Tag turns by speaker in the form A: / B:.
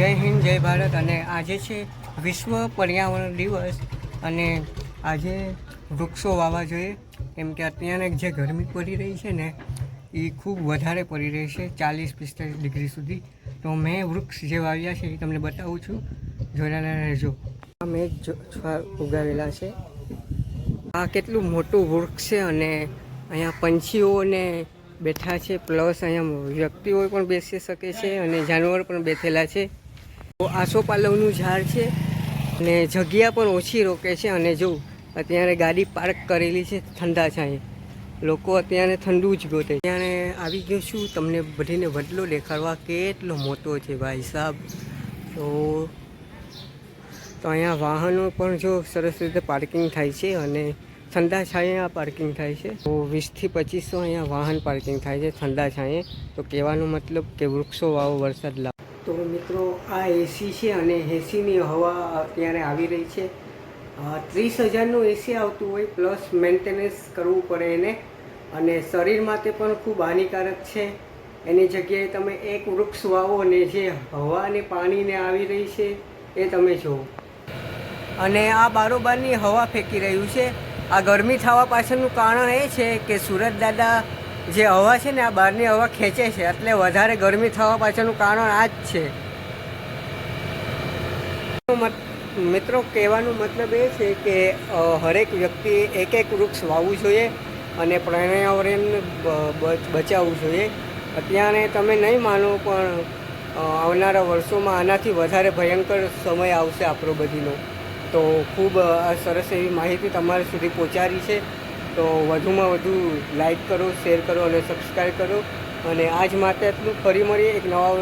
A: જય હિન્દ, જય ભારત. અને આજે છે વિશ્વ પર્યાવરણ દિવસ. અને આજે વૃક્ષો વાવવા જોઈએ. કેમ કે અત્યારે જે ગરમી પડી રહી છે ને એ ખૂબ વધારે પડી રહી છે, ચાલીસ પિસ્તાલીસ ડિગ્રી સુધી. તો મેં વૃક્ષ જે વાવ્યા છે એ તમને બતાવું છું. જોડાના રહેજો. મેં ઉગાવેલા છે. આ કેટલું મોટું વૃક્ષ છે અને અહીંયા પંછીઓને બેઠા છે, પ્લસ અહીંયા વ્યક્તિઓ પણ બેસી શકે છે અને જાનવર પણ બેઠેલા છે. આસોપાલવનું ઝાડ છે અને જગ્યા પણ ઓછી રોકે છે અને જો અત્યારે ગાડી પાર્ક કરેલી છે ઠંડા છાંયે. લોકો અત્યારે ઠંડુ જ ગોતે. ત્યારે આવી ગયો છું. તમને બધીને વડલો દેખાડવા કેટલો મોટો છે ભાઈ સાહેબ તો તો અહીંયા વાહનો પણ જો સરસ રીતે પાર્કિંગ થાય છે અને ઠંડા છાંયે આ પાર્કિંગ થાય છે. તો વીસથી પચીસો અહીંયા વાહન પાર્કિંગ થાય છે ઠંડા છાંયે. તો કહેવાનો મતલબ કે વૃક્ષો વાવો વરસાદ લાવો. તો મિત્રો, આ એસી છે અને એસીની હવા અત્યારે આવી રહી છે. ત્રીસ હજારનું એસી આવતું હોય પ્લસ મેન્ટેનન્સ કરવું પડે એને. અને શરીર માટે પણ ખૂબ હાનિકારક છે. એની જગ્યાએ તમે એક વૃક્ષ વાવો અને જે હવા અને પાણીને આવી રહી છે, એ તમે જુઓ. અને આ બારોબારની હવા ફેંકી રહ્યું છે. આ ગરમી થવા પાછળનું કારણ એ છે કે સુરત દાદા જે હવા છે ને આ બહારની હવા ખેંચે છે, એટલે વધારે ગરમી થવા પાછળનું કારણ આ જ છે. મિત્રો, કહેવાનો મતલબ એ છે કે હરેક વ્યક્તિએ એક એક વૃક્ષ વાવવું જોઈએ અને પર્યાવરણ બચાવવું જોઈએ. અત્યારે તમે નહીં માનો, પણ આવનારા વર્ષોમાં આનાથી વધારે ભયંકર સમય આવશે આપણો બધીનો. તો ખૂબ સરસ એવી માહિતી તમારા સુધી પહોંચાડી છે. તો વધુમાં વધુ લાઈક કરો શેર કરો અને સબસ્ક્રાઈબ કરો. અને આજ માટે એટલું ફરી મળીએ એક નવા